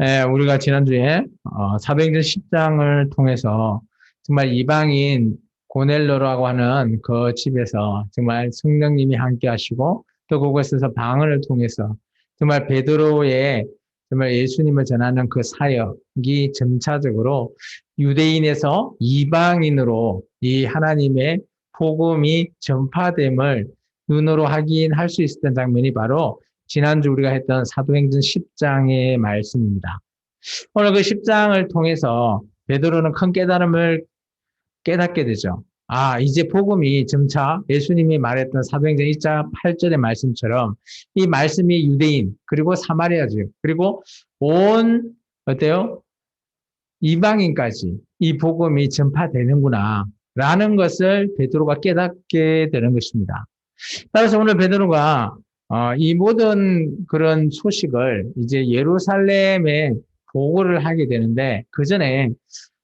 예, 우리가 지난주에 어, 사도행전 10장을 통해서 정말 이방인 고넬로라고 하는 그 집에서 정말 성령님이 함께 하시고 또 그곳에서 방언을 통해서 정말 베드로의 정말 예수님을 전하는 그 사역이 점차적으로 유대인에서 이방인으로 이 하나님의 복음이 전파됨을 눈으로 확인할 수 있었던 장면이 바로 지난주 우리가 했던 사도행전 10장의 말씀입니다. 오늘 그 10장을 통해서 베드로는 큰 깨달음을 깨닫게 되죠. 아, 이제 복음이 점차 예수님이 말했던 사도행전 1장 8절의 말씀처럼 이 말씀이 유대인, 그리고 사마리아 지 그리고 온, 어때요? 이방인까지 이 복음이 전파되는구나. 라는 것을 베드로가 깨닫게 되는 것입니다. 따라서 오늘 베드로가 어, 이 모든 그런 소식을 이제 예루살렘에 보고를 하게 되는데 그 전에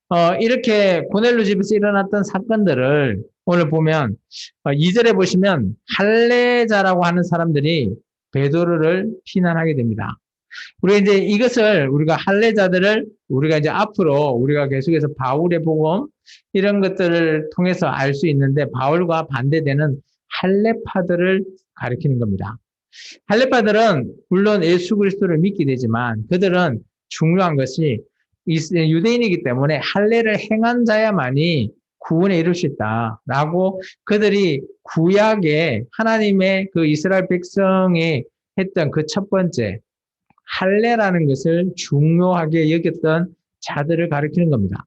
어, 이렇게 고넬로 집에서 일어났던 사건들을 오늘 보면 어, 2절에 보시면 할례자라고 하는 사람들이 베드로를 피난하게 됩니다. 우리가 이제 이것을 우리가 할례자들을 우리가 이제 앞으로 우리가 계속해서 바울의 복음 이런 것들을 통해서 알 수 있는데 바울과 반대되는 할례파들을 가리키는 겁니다. 할례파들은 물론 예수 그리스도를 믿게 되지만 그들은 중요한 것이 유대인이기 때문에 할례를 행한 자야만이 구원에 이룰 수 있다라고 그들이 구약에 하나님의 그 이스라엘 백성이 했던 그 첫 번째 할례라는 것을 중요하게 여겼던 자들을 가리키는 겁니다.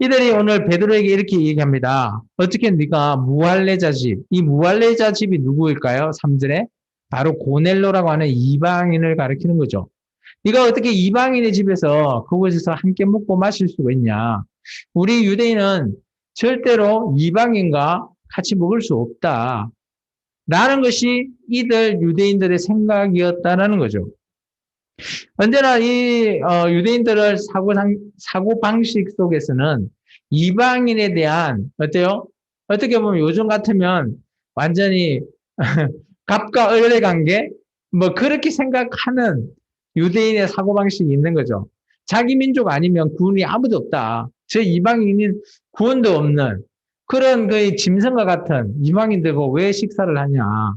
이들이 오늘 베드로에게 이렇게 얘기합니다. 어떻게 네가 무할례자 집, 이 무할례자 집이 누구일까요? 3절에 바로 고넬로라고 하는 이방인을 가리키는 거죠. 네가 어떻게 이방인의 집에서 그곳에서 함께 먹고 마실 수가 있냐? 우리 유대인은 절대로 이방인과 같이 먹을 수 없다. 라는 것이 이들 유대인들의 생각이었다라는 거죠. 언제나 이 어, 유대인들을 사고 사고 방식 속에서는 이방인에 대한 어때요? 어떻게 보면 요즘 같으면 완전히 갑과 을의 관계 뭐 그렇게 생각하는 유대인의 사고 방식이 있는 거죠. 자기 민족 아니면 구원이 아무도 없다. 저 이방인인 구원도 없는 그런 그 짐승과 같은 이방인들과 왜 식사를 하냐?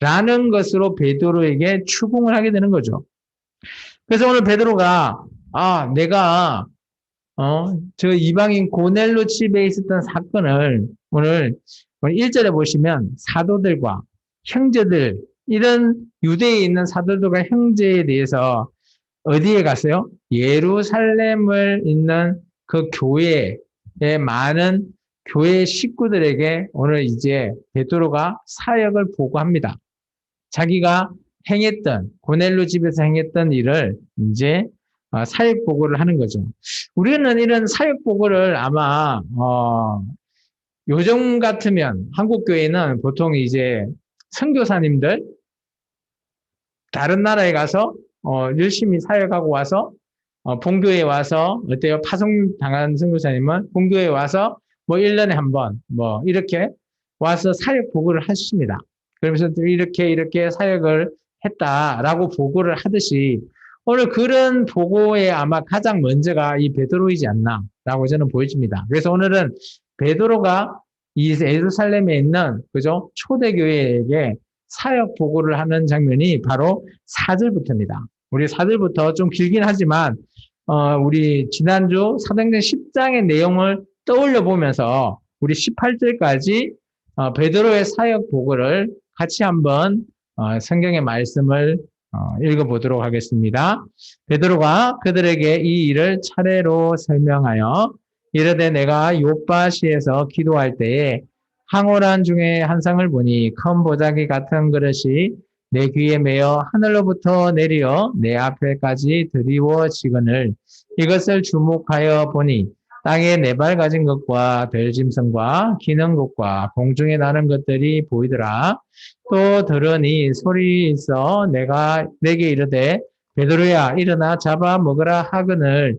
라는 것으로 베드로에게 추궁을 하게 되는 거죠. 그래서 오늘 베드로가 아 내가 어 저 이방인 고넬로 집에 있었던 사건을 오늘 1절에 보시면 사도들과 형제들 이런 유대에 있는 사도들과 형제에 대해서 어디에 갔어요? 예루살렘을 있는 그 교회에 많은 교회 식구들에게 오늘 이제 베드로가 사역을 보고합니다. 자기가 행했던 고넬로 집에서 행했던 일을 이제 어, 사역 보고를 하는 거죠. 우리는 이런 사역 보고를 아마 어, 요즘 같으면 한국 교회는 보통 이제 선교사님들 다른 나라에 가서 어, 열심히 사역하고 와서 어, 본교에 와서 어때요? 파송 당한 선교사님은 본교에 와서 뭐 1년에 한 번 뭐 이렇게 와서 사역 보고를 하십니다. 그러면서 이렇게 이렇게 사역을 했다라고 보고를 하듯이 오늘 그런 보고에 아마 가장 먼저가 이 베드로이지 않나라고 저는 보여집니다. 그래서 오늘은 베드로가 이 예루살렘에 있는 그죠 초대교회에게 사역 보고를 하는 장면이 바로 4절부터입니다. 우리 4절부터 좀 길긴 하지만 어, 우리 지난주 사도행전 10장의 내용을 떠올려 보면서 우리 18절까지 어, 베드로의 사역 보고를 같이 한번 어, 성경의 말씀을 어, 읽어보도록 하겠습니다. 베드로가 그들에게 이 일을 차례로 설명하여 이르되 내가 요바시에서 기도할 때에 황홀한 중에 한 상을 보니 큰 보자기 같은 그릇이 내 귀에 매어 하늘로부터 내려 내 앞에까지 드리워지거늘 이것을 주목하여 보니 땅에 네 발 가진 것과 별짐승과 기는 것과 공중에 나는 것들이 보이더라. 또 들으니 소리 있어 내가 내게 이르되 베드로야 일어나 잡아 먹으라 하거늘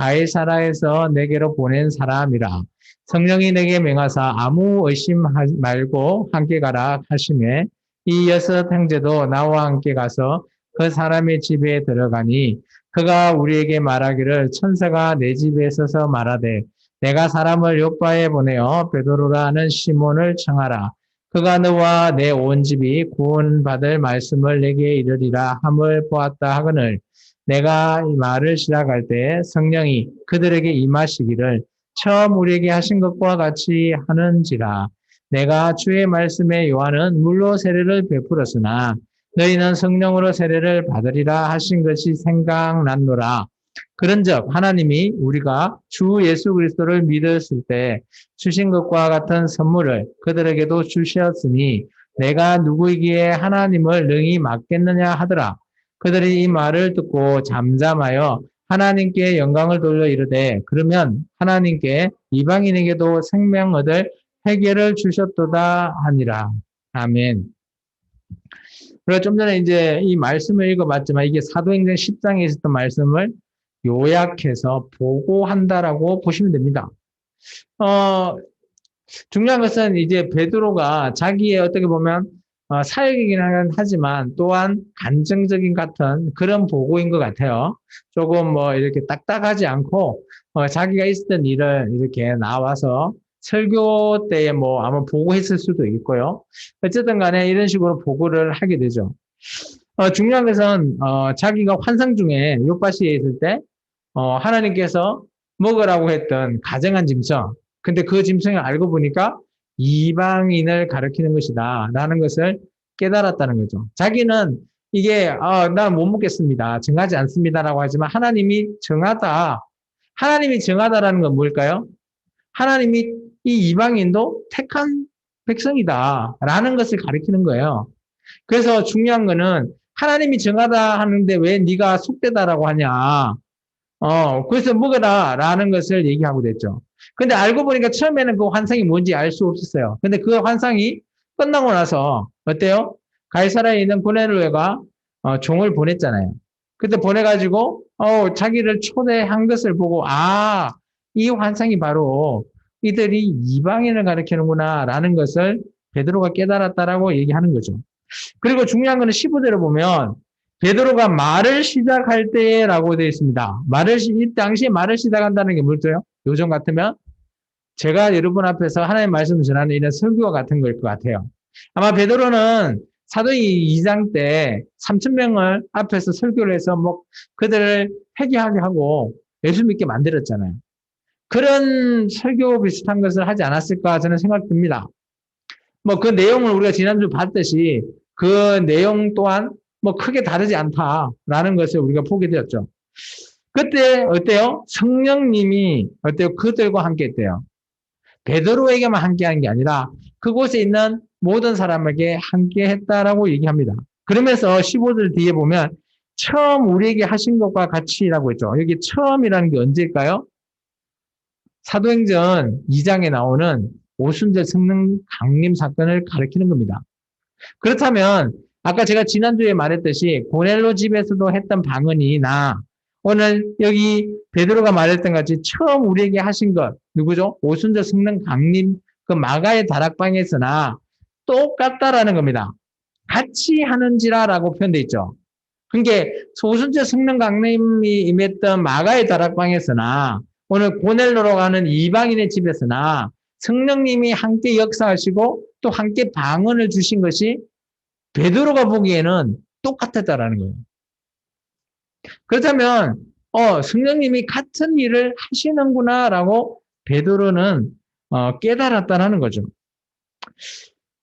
가이사라에서 내게로 보낸 사람이라. 성령이 내게 맹하사 아무 의심 말고 함께 가라 하심에 이 여섯 형제도 나와 함께 가서 그 사람의 집에 들어가니 그가 우리에게 말하기를 천사가 내 집에 서서 말하되 내가 사람을 요바에 보내어 베드로라는 시몬을 청하라. 그가 너와 내 온 집이 구원받을 말씀을 내게 이르리라 함을 보았다 하거늘 내가 이 말을 시작할 때 성령이 그들에게 임하시기를 처음 우리에게 하신 것과 같이 하는지라 내가 주의 말씀에 요한은 물로 세례를 베풀었으나 너희는 성령으로 세례를 받으리라 하신 것이 생각났노라 그런즉 하나님이 우리가 주 예수 그리스도를 믿었을 때 주신 것과 같은 선물을 그들에게도 주셨으니 내가 누구이기에 하나님을 능히 맡겠느냐 하더라. 그들이 이 말을 듣고 잠잠하여 하나님께 영광을 돌려 이르되 그러면 하나님께 이방인에게도 생명 얻을 해결을 주셨도다 하니라. 아멘. 그리고 좀 전에 이제 이 말씀을 읽어봤지만 이게 사도행전 10장에 있었던 말씀을 요약해서 보고한다라고 보시면 됩니다. 어, 중요한 것은 이제 베드로가 자기의 어떻게 보면 어, 사역이긴 하지만 또한 간증적인 같은 그런 보고인 것 같아요. 조금 뭐 이렇게 딱딱하지 않고 어, 자기가 있었던 일을 이렇게 나와서 설교 때에 뭐 아마 보고했을 수도 있고요. 어쨌든 간에 이런 식으로 보고를 하게 되죠. 어, 중요한 것은 어, 자기가 환상 중에 요파시에 있을 때 어, 하나님께서 먹으라고 했던 가정한 짐승. 근데 그 짐승을 알고 보니까 이방인을 가리키는 것이다. 라는 것을 깨달았다는 거죠. 자기는 이게, 아, 난못 먹겠습니다. 정하지 않습니다 라고 하지만 하나님이 정하다. 하나님이 정하다라는 건 뭘까요? 하나님이 이 이방인도 택한 백성이다. 라는 것을 가리키는 거예요. 그래서 중요한 거는 하나님이 정하다 하는데 왜 네가 속되다라고 하냐. 어, 그래서 먹어라 라는 것을 얘기하고 됐죠. 근데 알고 보니까 처음에는 그 환상이 뭔지 알 수 없었어요. 근데 그 환상이 끝나고 나서 어때요? 가이사라에 있는 고넬로가 어, 종을 보냈잖아요. 그때 보내가지고 어, 자기를 초대한 것을 보고 아, 이 환상이 바로 이들이 이방인을 가리키는구나 라는 것을 베드로가 깨달았다라고 얘기하는 거죠. 그리고 중요한 거는 15절을 보면 베드로가 말을 시작할 때라고 되어 있습니다. 말을 이 당시에 말을 시작한다는 게 뭘까요? 요즘 같으면 제가 여러분 앞에서 하나님 말씀을 전하는 이런 설교와 같은 걸 것 같아요. 아마 베드로는 사도행 2장 때 3천 명을 앞에서 설교를 해서 뭐 그들을 회개하게 하고 예수 믿게 만들었잖아요. 그런 설교 비슷한 것을 하지 않았을까 저는 생각됩니다. 뭐 그 내용을 우리가 지난주 봤듯이 그 내용 또한 뭐 크게 다르지 않다라는 것을 우리가 보게 되었죠. 그때 어때요? 성령님이 어때요? 그들과 함께 했대요. 베드로에게만 함께한 게 아니라 그곳에 있는 모든 사람에게 함께 했다라고 얘기합니다. 그러면서 15절 뒤에 보면 처음 우리에게 하신 것과 같이라고 했죠. 여기 처음이라는 게 언제일까요? 사도행전 2장에 나오는 오순절 성령 강림 사건을 가리키는 겁니다. 그렇다면 아까 제가 지난주에 말했듯이 고넬로 집에서도 했던 방언이나 오늘 여기 베드로가 말했던 같이 처음 우리에게 하신 것 누구죠? 오순절 성령 강림 그 마가의 다락방에서나 똑같다라는 겁니다. 같이 하는지라라고 표현되어 있죠. 그게 오순절 성령 강림이 임했던 마가의 다락방에서나 오늘 고넬로로 가는 이방인의 집에서나 성령님이 함께 역사하시고 또 함께 방언을 주신 것이 베드로가 보기에는 똑같았다라는 거예요. 그렇다면 어, 성령님이 같은 일을 하시는구나라고 베드로는 어, 깨달았다는 거죠.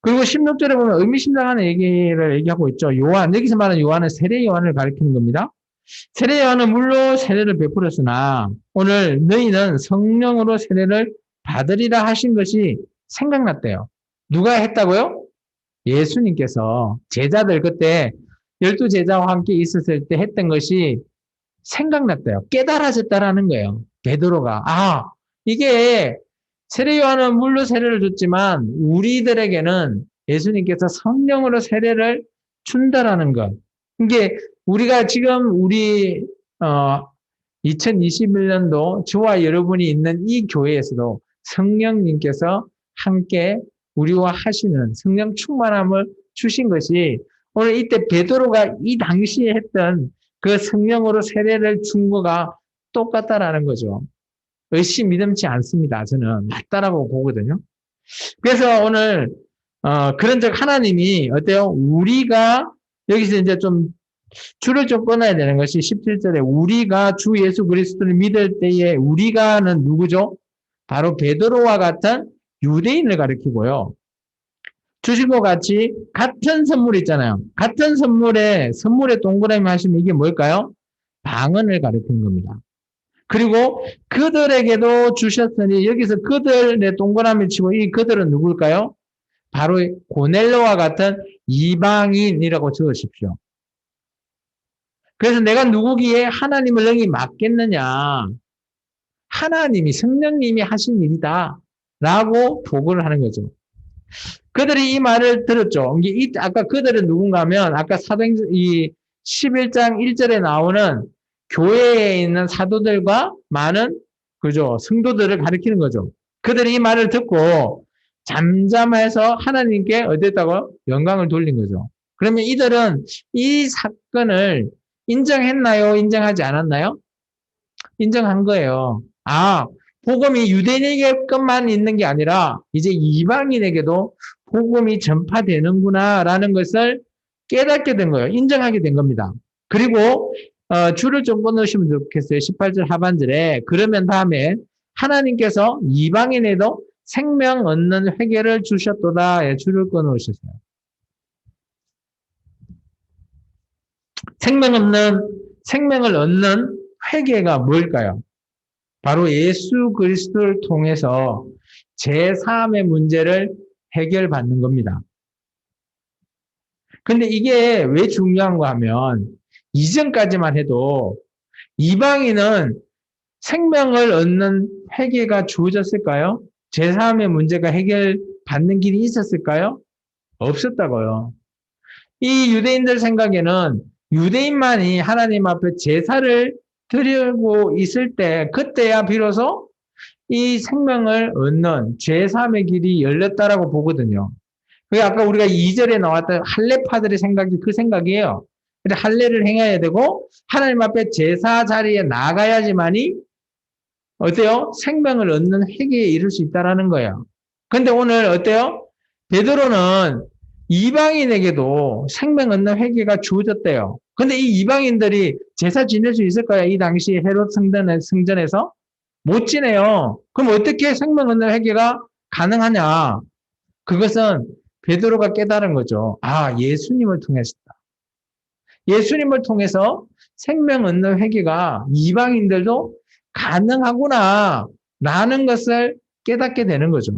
그리고 16절에 보면 의미심장한 얘기를 얘기하고 있죠. 요한, 여기서 말하는 요한은 세례 요한을 가리키는 겁니다. 세례 요한은 물로 세례를 베풀었으나 오늘 너희는 성령으로 세례를 받으리라 하신 것이 생각났대요. 누가 했다고요? 예수님께서 제자들 그때 열두 제자와 함께 있었을 때 했던 것이 생각났대요. 깨달아졌다라는 거예요. 베드로가 아 이게 세례 요한은 물로 세례를 줬지만 우리들에게는 예수님께서 성령으로 세례를 준다라는 것. 이게 우리가 지금 우리 어 2021년도 저와 여러분이 있는 이 교회에서도 성령님께서 함께 우리와 하시는 성령 충만함을 주신 것이 오늘 이때 베드로가 이 당시에 했던 그 성령으로 세례를 준 거가 똑같다라는 거죠. 의심 믿음치 않습니다. 저는 맞다라고 보거든요. 그래서 오늘 어, 그런 즉 하나님이 어때요? 우리가 여기서 이제 좀 줄을 좀 끊어야 되는 것이 17절에 우리가 주 예수 그리스도를 믿을 때에 우리가는 누구죠? 바로 베드로와 같은 유대인을 가리키고요. 주식과 같이 같은 선물 있잖아요. 같은 선물에 선물에 동그라미 하시면 이게 뭘까요? 방언을 가리키는 겁니다. 그리고 그들에게도 주셨으니 여기서 그들의 동그라미 치고 이 그들은 누굴까요? 바로 고넬로와 같은 이방인이라고 적으십시오. 그래서 내가 누구기에 하나님을 능히 맡겠느냐? 하나님이 성령님이 하신 일이다. 라고 보고를 하는 거죠. 그들이 이 말을 들었죠. 이 아까 그들은 누군가 하면 아까 사도행 이 11장 1절에 나오는 교회에 있는 사도들과 많은 그죠 성도들을 가리키는 거죠. 그들이 이 말을 듣고 잠잠해서 하나님께 어땠다고 영광을 돌린 거죠. 그러면 이들은 이 사건을 인정했나요? 인정하지 않았나요? 인정한 거예요. 아, 복음이 유대인에게만 있는 게 아니라 이제 이방인에게도 복음이 전파되는구나라는 것을 깨닫게 된 거예요. 인정하게 된 겁니다. 그리고 어, 줄을 좀 끊으시면 좋겠어요. 18절 하반절에 그러면 다음에 하나님께서 이방인에도 생명 얻는 회개를 주셨도다. 예, 줄을 끊으셨어요. 생명 얻는 생명을 얻는 회개가 뭘까요? 바로 예수 그리스도를 통해서 제3의 문제를 해결받는 겁니다. 근데 이게 왜 중요한가 하면 이전까지만 해도 이방인은 생명을 얻는 회개가 주어졌을까요? 제3의 문제가 해결받는 길이 있었을까요? 없었다고요. 이 유대인들 생각에는 유대인만이 하나님 앞에 제사를 드리고 있을 때 그때야 비로소 이 생명을 얻는 제3의 길이 열렸다라고 보거든요. 그게 아까 우리가 2절에 나왔던 할례파들의 생각이 그 생각이에요. 할례를 행해야 되고 하나님 앞에 제사 자리에 나가야지만이 어때요? 생명을 얻는 회개에 이를 수 있다라는 거예요. 근데 오늘 어때요? 베드로는 이방인에게도 생명 얻는 회개가 주어졌대요. 근데 이 이방인들이 제사 지낼 수 있을까요? 이 당시 헤롯 성전에, 성전에서? 못 지내요. 그럼 어떻게 생명 얻는 회개가 가능하냐? 그것은 베드로가 깨달은 거죠. 아, 예수님을 통했다. 예수님을 통해서 생명 얻는 회개가 이방인들도 가능하구나. 라는 것을 깨닫게 되는 거죠.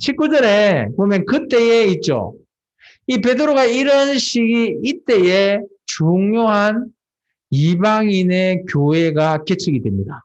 19절에 보면 그때에 있죠. 이 베드로가 이런 시기 이때에 중요한 이방인의 교회가 개척이 됩니다.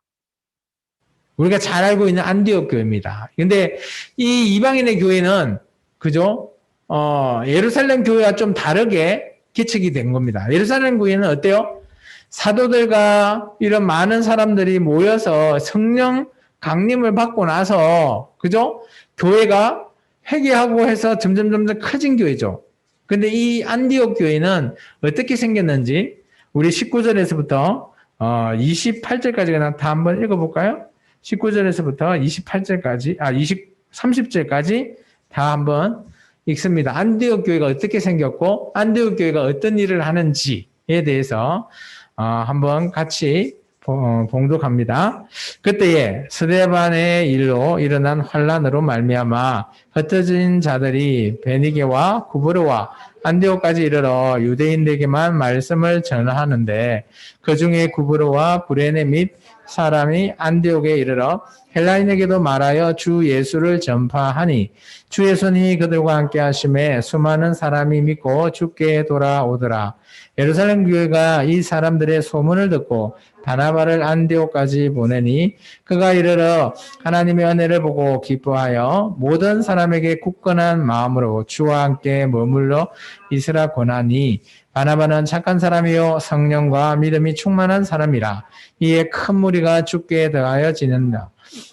우리가 잘 알고 있는 안디옥 교회입니다. 근데 이 이방인의 교회는 그죠? 어, 예루살렘 교회와 좀 다르게 개척이 된 겁니다. 예루살렘 교회는 어때요? 사도들과 이런 많은 사람들이 모여서 성령 강림을 받고 나서 그죠? 교회가 회개하고 해서 점점 점점 커진 교회죠. 근데 이 안디옥 교회는 어떻게 생겼는지 우리 19절에서부터 어 28절까지 다 한번 읽어볼까요? 19절에서부터 28절까지 아 20, 30절까지 다 한번 읽습니다. 안디옥 교회가 어떻게 생겼고 안디옥 교회가 어떤 일을 하는지에 대해서 어 한번 같이 봉독합니다. 그때에 스데반의 일로 일어난 환란으로 말미암아 흩어진 자들이 베니게와 구브르와 안디오까지 이르러 유대인들에게만 말씀을 전하는데 그 중에 구브르와 구레네 및 사람이 안디옥에 이르러 헬라인에게도 말하여 주 예수를 전파하니 주 예수님이 그들과 함께 하심에 수많은 사람이 믿고 주께 돌아오더라. 예루살렘 교회가 이 사람들의 소문을 듣고 바나바를 안디옥까지 보내니 그가 이르러 하나님의 은혜를 보고 기뻐하여 모든 사람에게 굳건한 마음으로 주와 함께 머물러 있으라 권하니 바나바는 착한 사람이요 성령과 믿음이 충만한 사람이라 이에 큰 무리가 죽게 더하여 지는다.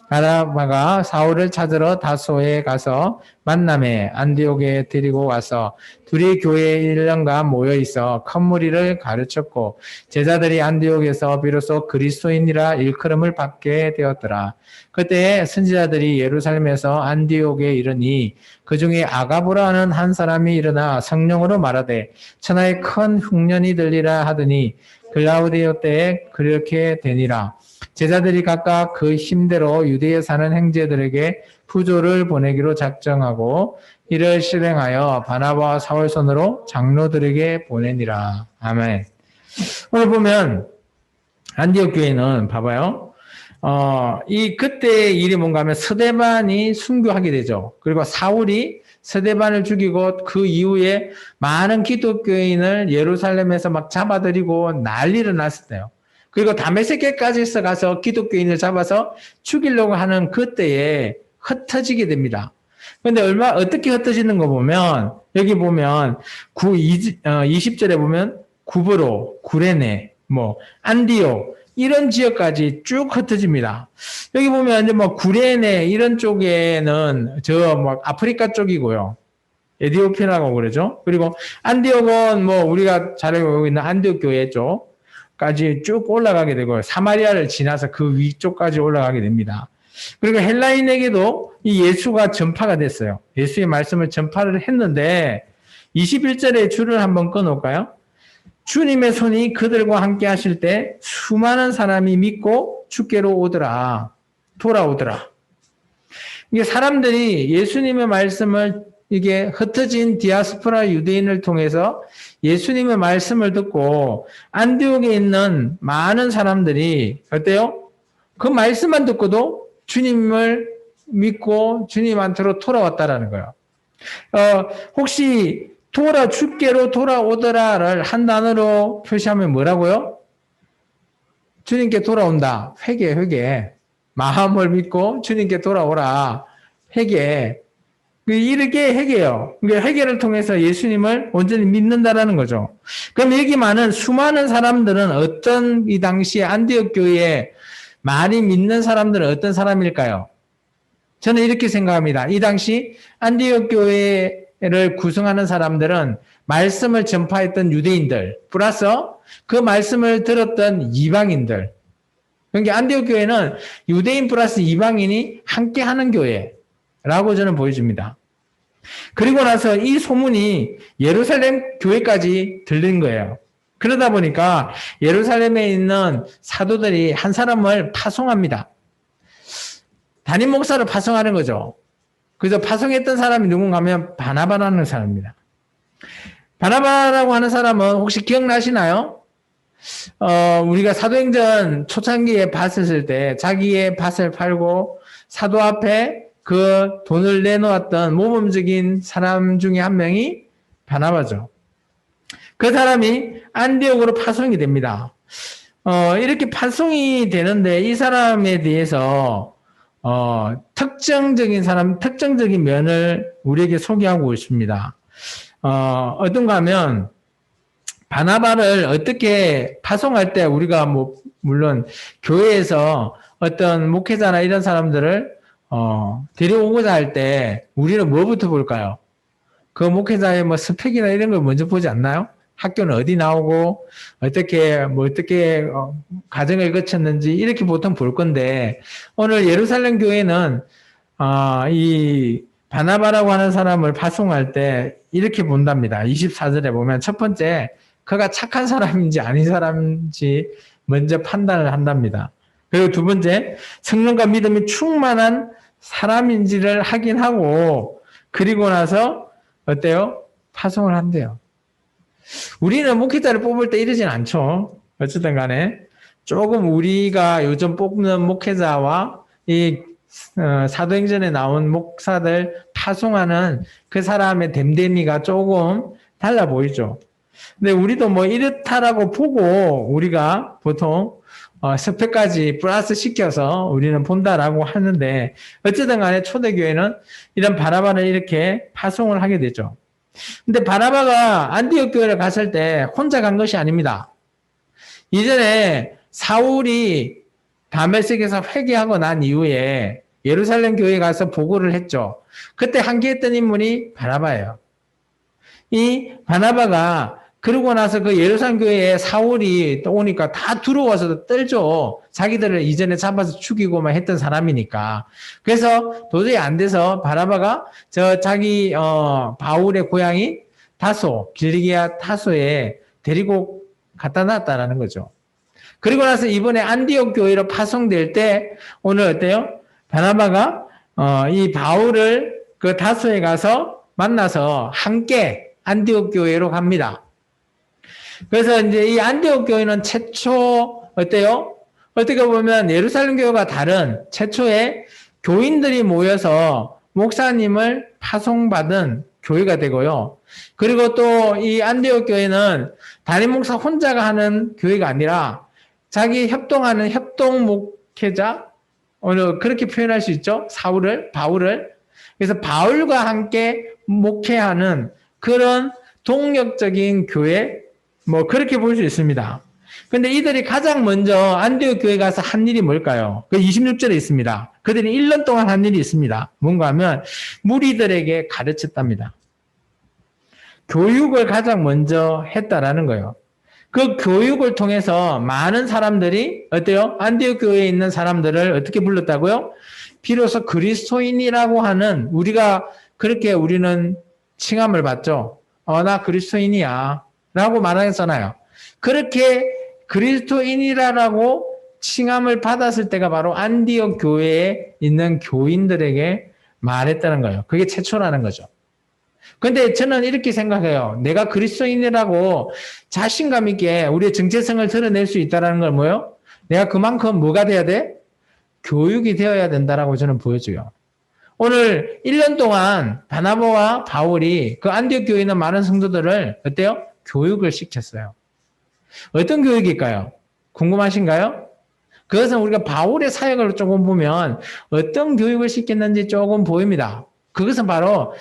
바나바가 사울을 찾으러 다소에 가서 만남에 안디옥에 데리고 와서 둘이 교회에 1년간 모여 있어 큰 무리를 가르쳤고 제자들이 안디옥에서 비로소 그리스도인이라 일컬음을 받게 되었더라. 그때 선지자들이 예루살렘에서 안디옥에 이르니 그 중에 아가보라 하는 한 사람이 일어나 성령으로 말하되 천하에 큰 흉년이 들리라 하더니 글라우디오 때에 그렇게 되니라. 제자들이 각각 그 힘대로 유대에 사는 행제들에게 부조를 보내기로 작정하고 이를 실행하여 바나바와 사울 손으로 장로들에게 보내니라. 아멘. 오늘 보면 안디옥 교회는 봐봐요. 어, 이 그때의 일이 뭔가 하면 서대반이 순교하게 되죠. 그리고 사울이 서대반을 죽이고 그 이후에 많은 기독교인을 예루살렘에서 막 잡아들이고 난리를 났었대요. 그리고 다메섹에까지 가서 기독교인을 잡아서 죽이려고 하는 그때에 흩어지게 됩니다. 근데 얼마 어떻게 흩어지는 거 보면 여기 보면 9 20절에 보면 구브로, 구레네, 뭐 안디오 이런 지역까지 쭉 흩어집니다. 여기 보면 이제 뭐 구레네 이런 쪽에는 저뭐 아프리카 쪽이고요. 에디오피아라고 그러죠. 그리고 안디옥은 뭐 우리가 잘 알고 있는 안디옥 교회 쪽 까지 쭉 올라가게 되고 사마리아를 지나서 그 위쪽까지 올라가게 됩니다. 그리고 헬라인에게도 이 예수가 전파가 됐어요. 예수의 말씀을 전파를 했는데 21절에 줄을 한번 끊어볼까요? 주님의 손이 그들과 함께 하실 때 수많은 사람이 믿고 주께로 오더라. 돌아오더라. 이게 사람들이 예수님의 말씀을 이게 흩어진 디아스포라 유대인을 통해서 예수님의 말씀을 듣고 안디옥에 있는 많은 사람들이 어때요? 그 말씀만 듣고도 주님을 믿고 주님한테로 돌아왔다라는 거예요. 어, 혹시 돌아 주께로 돌아오더라를 한 단어로 표시하면 뭐라고요? 주님께 돌아온다. 회개, 회개. 마음을 믿고 주님께 돌아오라. 회개. 이렇게 회개요. 회개를 통해서 예수님을 온전히 믿는다라는 거죠. 그럼 여기 많은 수많은 사람들은 어떤 이 당시에 안디옥 교회에 많이 믿는 사람들은 어떤 사람일까요? 저는 이렇게 생각합니다. 이 당시 안디옥 교회를 구성하는 사람들은 말씀을 전파했던 유대인들, 플러스 그 말씀을 들었던 이방인들. 그러니까 안디옥 교회는 유대인 플러스 이방인이 함께 하는 교회 라고 저는 보여집니다. 그리고 나서 이 소문이 예루살렘 교회까지 들린 거예요. 그러다 보니까 예루살렘에 있는 사도들이 한 사람을 파송합니다. 담임 목사를 파송하는 거죠. 그래서 파송했던 사람이 누군가 하면 바나바라는 사람입니다. 바나바라고 하는 사람은 혹시 기억나시나요? 어, 우리가 사도행전 초창기에 밭을 쓸 때 자기의 밭을 팔고 사도 앞에 그 돈을 내놓았던 모범적인 사람 중에 한 명이 바나바죠. 그 사람이 안디옥으로 파송이 됩니다. 어, 이렇게 파송이 되는데 이 사람에 대해서 어, 특정적인 사람, 특정적인 면을 우리에게 소개하고 있습니다. 어, 어떤가 하면, 바나바를 어떻게 파송할 때 우리가 뭐, 물론 교회에서 어떤 목회자나 이런 사람들을, 어, 데려오고자 할 때 우리는 뭐부터 볼까요? 그 목회자의 뭐 스펙이나 이런 걸 먼저 보지 않나요? 학교는 어디 나오고 어떻게 뭐 어떻게 어, 과정을 거쳤는지 이렇게 보통 볼 건데 오늘 예루살렘 교회는 어, 이 바나바라고 하는 사람을 파송할 때 이렇게 본답니다. 24절에 보면 첫 번째 그가 착한 사람인지 아닌 사람인지 먼저 판단을 한답니다. 그리고 두 번째 성령과 믿음이 충만한 사람인지를 확인하고 그리고 나서 어때요? 파송을 한대요. 우리는 목회자를 뽑을 때 이러진 않죠. 어쨌든 간에 조금 우리가 요즘 뽑는 목회자와 이 어, 사도행전에 나온 목사들 파송하는 그 사람의 됨됨이가 조금 달라 보이죠. 근데 우리도 뭐 이렇다라고 보고 우리가 보통 어, 스펙까지 플러스 시켜서 우리는 본다라고 하는데 어쨌든 간에 초대교회는 이런 바나바를 이렇게 파송을 하게 되죠. 근데 바나바가 안디옥 교회를 갔을 때 혼자 간 것이 아닙니다. 이전에 사울이 다메섹에서 회개하고 난 이후에 예루살렘 교회에 가서 보고를 했죠. 그때 함께했던 인물이 바나바예요. 이 바나바가 그러고 나서 그 예루살렘 교회에 사울이 또 오니까 다 들어와서 떨죠. 자기들을 이전에 잡아서 죽이고만 했던 사람이니까. 그래서 도저히 안 돼서 바나바가 저 자기 어 바울의 고향이 타소 길리기아 타소에 데리고 갖다 놨다라는 거죠. 그리고 나서 이번에 안디옥 교회로 파송될 때 오늘 어때요? 바나바가 어, 이 바울을 그 다소에 가서 만나서 함께 안디옥 교회로 갑니다. 그래서 이제 이 안디옥 교회는 최초 어때요? 어떻게 보면 예루살렘 교회가 다른 최초의 교인들이 모여서 목사님을 파송받은 교회가 되고요. 그리고 또 이 안디옥 교회는 담임 목사 혼자가 하는 교회가 아니라 자기 협동하는 협동 목회자 오늘 그렇게 표현할 수 있죠. 사울을 바울을 그래서 바울과 함께 목회하는 그런 동력적인 교회 뭐 그렇게 볼 수 있습니다. 근데 이들이 가장 먼저 안디옥 교회 가서 한 일이 뭘까요? 그 26절에 있습니다. 그들이 1년 동안 한 일이 있습니다. 뭔가 하면 무리들에게 가르쳤답니다. 교육을 가장 먼저 했다라는 거예요. 그 교육을 통해서 많은 사람들이 어때요? 안디옥 교회에 있는 사람들을 어떻게 불렀다고요? 비로소 그리스도인이라고 하는 우리가 그렇게 우리는 칭함을 받죠. 어, 나 그리스도인이야. 라고 말하잖아요. 그렇게 그리스도인이라고 칭함을 받았을 때가 바로 안디옥 교회에 있는 교인들에게 말했다는 거예요. 그게 최초라는 거죠. 근데 저는 이렇게 생각해요. 내가 그리스도인이라고 자신감 있게 우리의 정체성을 드러낼 수 있다는 걸 뭐요? 내가 그만큼 뭐가 돼야 돼? 교육이 되어야 된다라고 저는 보여줘요. 오늘 1년 동안 바나바와 바울이 그 안디옥 교회 있는 많은 성도들을 어때요? 교육을 시켰어요. 어떤 교육일까요? 궁금하신가요? 그것은 우리가 바울의 사역을 조금 보면 어떤 교육을 시켰는지 조금 보입니다. 그것은 바로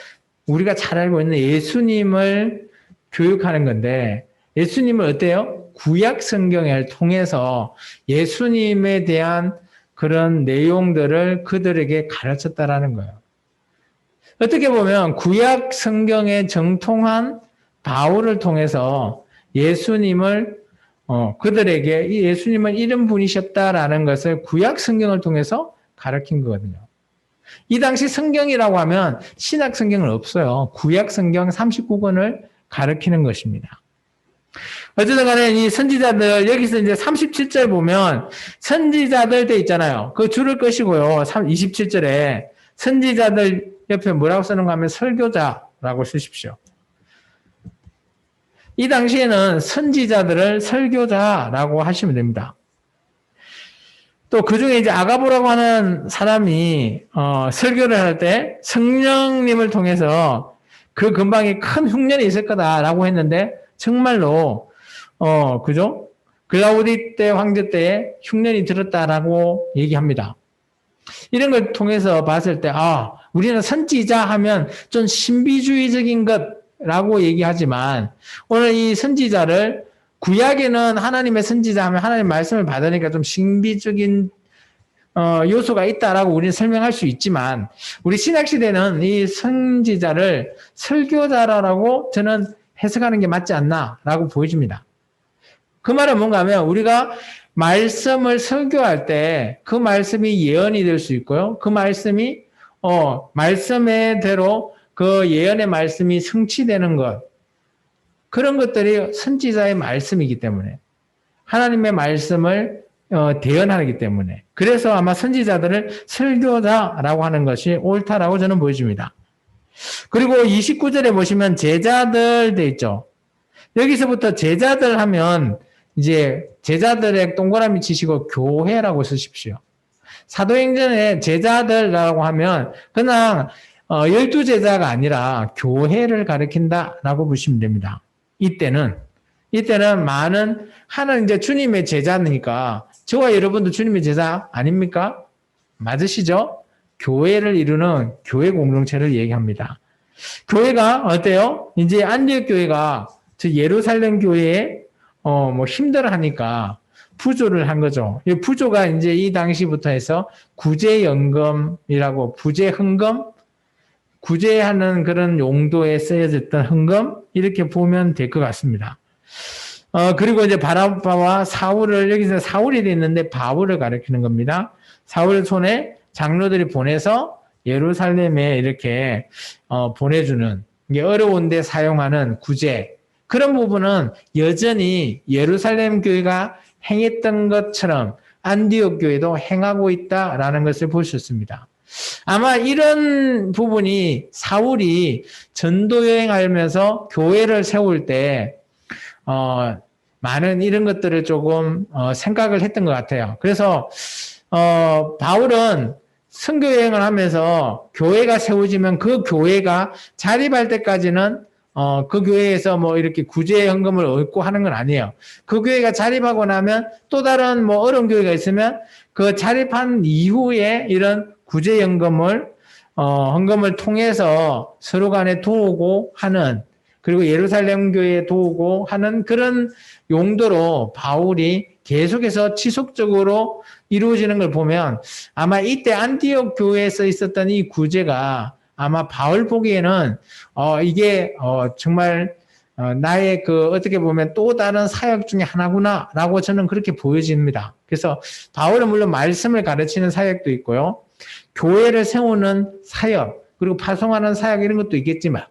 우리가 잘 알고 있는 예수님을 교육하는 건데 예수님을 어때요? 구약 성경을 통해서 예수님에 대한 그런 내용들을 그들에게 가르쳤다라는 거예요. 어떻게 보면 구약 성경의 정통한 바울을 통해서 예수님을 어, 그들에게 예수님은 이런 분이셨다라는 것을 구약 성경을 통해서 가르친 거거든요. 이 당시 성경이라고 하면 신약 성경은 없어요. 구약 성경 39권을 가르치는 것입니다. 어쨌든 간에 이 선지자들, 여기서 이제 37절 보면 선지자들 돼 있잖아요. 그 줄을 끄시고요. 27절에 선지자들 옆에 뭐라고 쓰는가 하면 설교자라고 쓰십시오. 이 당시에는 선지자들을 설교자라고 하시면 됩니다. 또 그 중에 이제 아가보라고 하는 사람이 어, 설교를 할 때 성령님을 통해서 그 근방에 큰 흉년이 있을 거다라고 했는데 정말로 어 그죠? 글라우디 때 황제 때에 흉년이 들었다라고 얘기합니다. 이런 걸 통해서 봤을 때 아, 우리는 선지자 하면 좀 신비주의적인 것 라고 얘기하지만 오늘 이 선지자를 구약에는 하나님의 선지자 하면 하나님 말씀을 받으니까 좀 신비적인 어, 요소가 있다라고 우리는 설명할 수 있지만 우리 신약 시대는 이 선지자를 설교자라고 저는 해석하는 게 맞지 않나라고 보여집니다. 그 말은 뭔가 하면 우리가 말씀을 설교할 때 그 말씀이 예언이 될 수 있고요. 그 말씀이 어 말씀에대로 그 예언의 말씀이 성취되는 것 그런 것들이 선지자의 말씀이기 때문에 하나님의 말씀을 어, 대연하기 때문에 그래서 아마 선지자들을 설교자라고 하는 것이 옳다라고 저는 보여집니다. 그리고 29절에 보시면 제자들 돼 있죠. 여기서부터 제자들 하면 이제 제자들의 동그라미 치시고 교회라고 쓰십시오. 사도행전에 제자들이라고 하면 그냥 어, 열두 제자가 아니라 교회를 가리킨다라고 보시면 됩니다. 이때는 이때는 많은 하는 이제 주님의 제자니까 저와 여러분도 주님의 제자 아닙니까? 맞으시죠? 교회를 이루는 교회 공동체를 얘기합니다. 교회가 어때요? 이제 안디옥 교회가 저 예루살렘 교회에 어 뭐 힘들어 하니까 부조를 한 거죠. 이 부조가 이제 이 당시부터 해서 구제연금이라고 부제흥금 구제하는 그런 용도에 쓰여졌던 흥금 이렇게 보면 될 것 같습니다. 어 그리고 이제 바라바와 사울을 여기서 사울이 돼 있는데 바울을 가리키는 겁니다. 사울 손에 장로들이 보내서 예루살렘에 이렇게 어, 보내주는 이게 어려운데 사용하는 구제 그런 부분은 여전히 예루살렘 교회가 행했던 것처럼 안디옥 교회도 행하고 있다라는 것을 볼 수 있습니다. 아마 이런 부분이 사울이 전도 여행하면서 교회를 세울 때 어, 많은 이런 것들을 조금 어, 생각을 했던 것 같아요. 그래서 어, 바울은 선교 여행을 하면서 교회가 세워지면 그 교회가 자립할 때까지는 어, 그 교회에서 뭐 이렇게 구제 현금을 얻고 하는 건 아니에요. 그 교회가 자립하고 나면 또 다른 뭐 어려운 교회가 있으면 그 자립한 이후에 이런 구제 현금을 어, 헌금을 통해서 서로 간에 도우고 하는 그리고 예루살렘 교회에 도우고 하는 그런 용도로 바울이 계속해서 지속적으로 이루어지는 걸 보면 아마 이때 안티옥 교회에서 있었던 이 구제가 아마 바울 보기에는 어 이게 어 정말 어 나의 그 어떻게 보면 또 다른 사역 중에 하나구나라고 저는 그렇게 보여집니다. 그래서 바울은 물론 말씀을 가르치는 사역도 있고요. 교회를 세우는 사역 그리고 파송하는 사역 이런 것도 있겠지만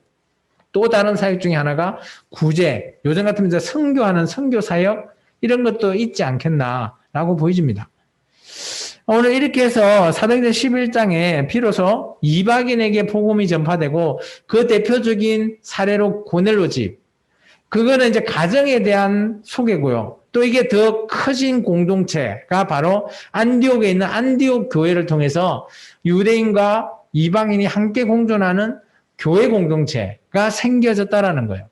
또 다른 사역 중에 하나가 구제 요즘 같으면 이제 선교하는 선교 사역 이런 것도 있지 않겠나라고 보여집니다. 오늘 이렇게 해서 사도행전 11장에 비로소 이박인에게 복음이 전파되고 그 대표적인 사례로 고넬로 집. 그거는 이제 가정에 대한 소개고요. 또 이게 더 커진 공동체가 바로 안디옥에 있는 안디옥 교회를 통해서 유대인과 이방인이 함께 공존하는 교회 공동체가 생겨졌다라는 거예요.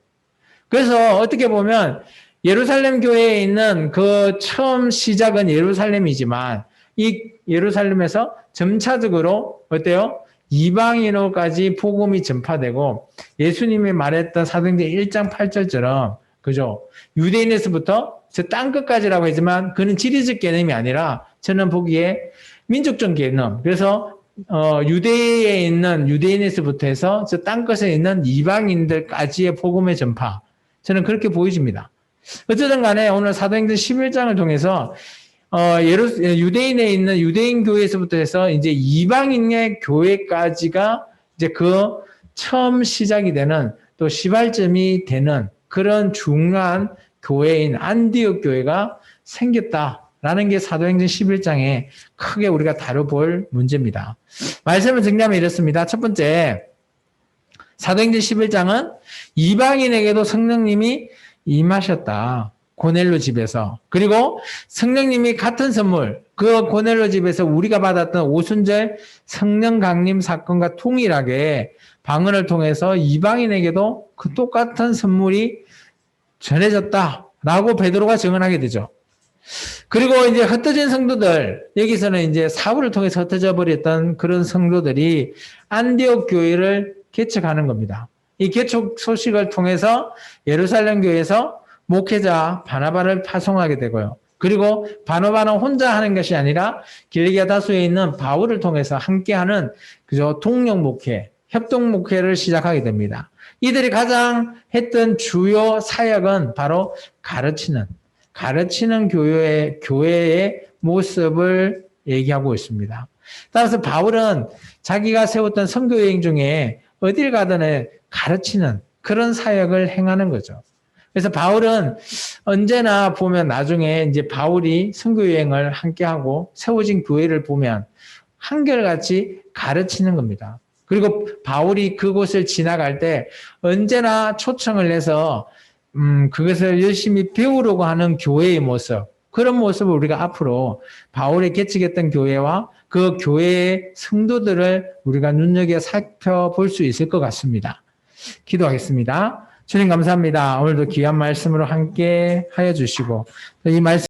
그래서 어떻게 보면 예루살렘 교회에 있는 그 처음 시작은 예루살렘이지만 이 예루살렘에서 점차적으로 어때요? 이방인으로까지 복음이 전파되고 예수님이 말했던 사도행전 1장 8절처럼 그죠? 유대인에서부터 저 땅끝까지라고 했지만 그는 지리적 개념이 아니라 저는 보기에 민족적 개념. 그래서 어, 유대에 있는 유대인에서부터 해서 저 땅끝에 있는 이방인들까지의 복음의 전파. 저는 그렇게 보여집니다. 어쨌든 간에 오늘 사도행전 11장을 통해서 어, 예루, 유대인에 있는 유대인 교회에서부터 해서 이제 이방인의 교회까지가 이제 그 처음 시작이 되는 또 시발점이 되는 그런 중요한 교회인 안디옥 교회가 생겼다라는 게 사도행전 11장에 크게 우리가 다뤄볼 문제입니다. 말씀을 정리하면 이렇습니다. 첫 번째, 사도행전 11장은 이방인에게도 성령님이 임하셨다. 고넬로 집에서. 그리고 성령님이 같은 선물, 그 고넬로 집에서 우리가 받았던 오순절 성령 강림 사건과 동일하게 방언을 통해서 이방인에게도 그 똑같은 선물이 전해졌다라고 베드로가 증언하게 되죠. 그리고 이제 흩어진 성도들, 여기서는 이제 사부를 통해서 흩어져 버렸던 그런 성도들이 안디옥 교회를 개척하는 겁니다. 이 개척 소식을 통해서 예루살렘 교회에서 목회자 바나바를 파송하게 되고요. 그리고 바나바는 혼자 하는 것이 아니라 길리기아 다수에 있는 바울을 통해서 함께하는 그저 동력 목회, 협동 목회를 시작하게 됩니다. 이들이 가장 했던 주요 사역은 바로 가르치는 가르치는 교회의 교회의 모습을 얘기하고 있습니다. 따라서 바울은 자기가 세웠던 선교 여행 중에 어딜 가든 가르치는 그런 사역을 행하는 거죠. 그래서 바울은 언제나 보면 나중에 이제 바울이 선교 여행을 함께 하고 세워진 교회를 보면 한결같이 가르치는 겁니다. 그리고 바울이 그곳을 지나갈 때 언제나 초청을 해서 음, 그것을 열심히 배우려고 하는 교회의 모습 그런 모습을 우리가 앞으로 바울의 개척했던 교회와 그 교회의 성도들을 우리가 눈여겨 살펴볼 수 있을 것 같습니다. 기도하겠습니다. 주님 감사합니다. 오늘도 귀한 말씀으로 함께 하여 주시고 이 말씀